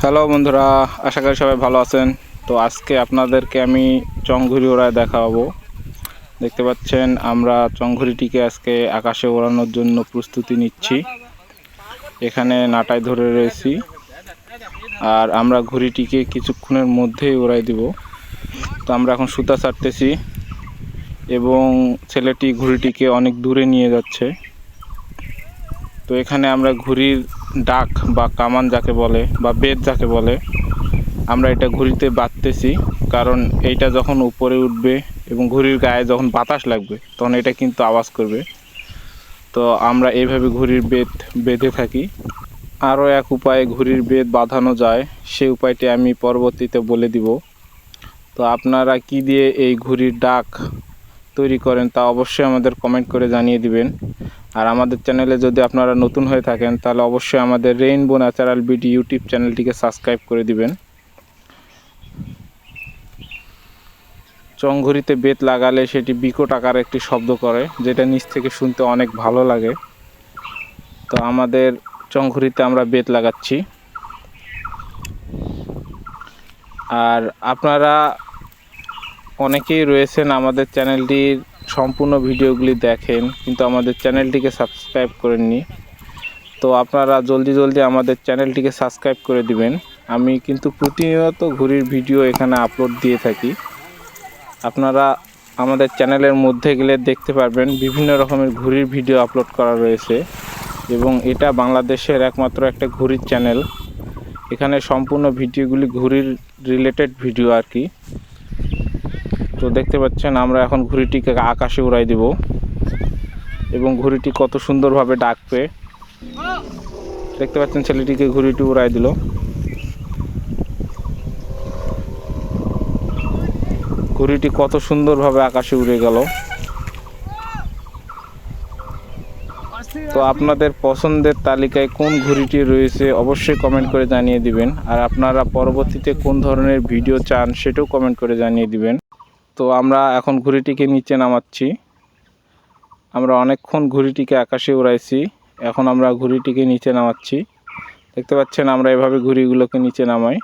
Hello বন্ধুরা, আশা করি সবাই ভালো আছেন। তো আজকে আপনাদেরকে আমি চংঘুরি ওড়ায় দেখাবো। দেখতে পাচ্ছেন, আমরা চংঘুরিটিকে আজকে আকাশে ওড়ানোর জন্য প্রস্তুতি নিচ্ছি। এখানে নাটায় ধরে রয়েছি। আর আমরা ঘুড়িটিকে কিছুক্ষণের মধ্যেই ওড়াই দিব। তো আমরা এখন সুতা ছাড়তেছি। এবং ছেলেটি ঘুড়িটিকে অনেক দূরে নিয়ে যাচ্ছে। তো এখানে আমরা ঘুড়ির ডাক বা কামান যাকে বলে বা বেদ যাকে বলে, আমরা এটা ঘুড়িতে বাঁধতেছি। কারণ এইটা যখন উপরে উঠবে এবং ঘুড়ির গায়ে যখন বাতাস লাগবে, তখন এটা কিন্তু আওয়াজ করবে। তো আমরা এইভাবে ঘুড়ির বেদ বেঁধে থাকি। আরও এক উপায়ে ঘুড়ির বেদ বাঁধানো যায় সেই উপায়টি আমি পরবর্তীতে বলে দিব। তো আপনারা কি দিয়ে এই ঘুড়ির ডাক তৈরি করেন, তা অবশ্যই আমাদের কমেন্ট করে জানিয়ে দিবেন। আর আমাদের চ্যানেলে যদি আপনারা নতুন হয়ে থাকেন, তাহলে অবশ্যই আমাদের রেইনবো ন্যাচারাল বিডি ইউটিউব চ্যানেলটিকে সাবস্ক্রাইব করে দিবেন। চংঘুরিতে বেত লাগালে সেটি বিকট আকারে একটি শব্দ করে, যেটা নিচ থেকে শুনতে অনেক ভালো লাগে। তো আমাদের চংঘুরিতে আমরা বেত লাগাচ্ছি। আর আপনারা অনেকেই রয়েছেন আমাদের চ্যানেলটির সম্পূর্ণ ভিডিওগুলি দেখেন, কিন্তু আমাদের চ্যানেলটিকে সাবস্ক্রাইব করেননি। তো আপনারা জলদি জলদি আমাদের চ্যানেলটিকে সাবস্ক্রাইব করে দিবেন। আমি কিন্তু প্রতিনিয়ত ঘুড়ির ভিডিও এখানে আপলোড দিয়ে থাকি। আপনারা আমাদের চ্যানেলের মধ্যে গেলে দেখতে পারবেন বিভিন্ন রকমের ঘুড়ির ভিডিও আপলোড করা রয়েছে এবং এটা বাংলাদেশের একমাত্র একটা ঘুড়ির চ্যানেল। এখানে সম্পূর্ণ ভিডিওগুলি ঘুড়ির রিলেটেড ভিডিও আর কি। তো দেখতে পাচ্ছেন, আমরা এখন ঘুড়িটিকে আকাশে উড়াই দিব। এবং ঘুড়িটি কত সুন্দরভাবে ডাকবে। দেখতে পাচ্ছেন, ছেলেটিকে ঘুড়িটি উড়াই দিল। ঘুড়িটি কত সুন্দরভাবে আকাশে উড়ে গেল। তো আপনাদের পছন্দের তালিকায় কোন ঘুড়িটি রয়েছে, অবশ্যই কমেন্ট করে জানিয়ে দিবেন। আর আপনারা পরবর্তীতে কোন ধরনের ভিডিও চান, সেটাও কমেন্ট করে জানিয়ে দিবেন। তো আমরা এখন ঘুড়িটিকে নিচে নামাচ্ছি। আমরা অনেকক্ষণ ঘুড়িটিকে আকাশে উড়াইছি। এখন আমরা ঘুড়িটিকে নিচে নামাচ্ছি। দেখতে পাচ্ছেন আমরা এভাবে ঘুড়িগুলোকে নিচে নামাই।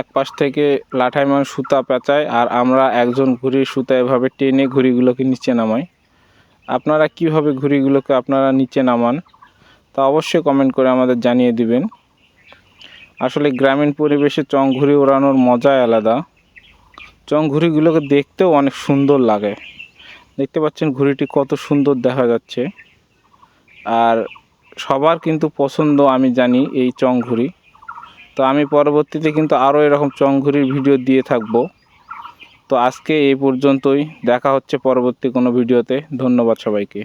এক পাশ থেকে লাঠাই মানে সুতা পেঁচায় আর আমরা একজন ঘুড়ির সুতা এভাবে টেনে ঘুড়িগুলোকে নিচে নামাই। আপনারা কীভাবে ঘুড়িগুলোকে আপনারা নিচে নামান তা অবশ্যই কমেন্ট করে আমাদের জানিয়ে দিবেন। আসলে গ্রামীণ পরিবেশে চং ঘুড়ি ওড়ানোর মজাই আলাদা। চং ঘুড়িগুলোকে দেখতেও অনেক সুন্দর লাগে। দেখতে পাচ্ছেন ঘুড়িটি কত সুন্দর দেখা যাচ্ছে। আর সবার কিন্তু পছন্দ, আমি জানি, এই চং ঘুড়ি তো আমি পরবর্তীতে কিন্তু আরও এরকম চং ঘুড়ির ভিডিও দিয়ে থাকব। তো আজকে এই পর্যন্তই। দেখা হচ্ছে পরবর্তী কোনো ভিডিওতে। ধন্যবাদ সবাইকে।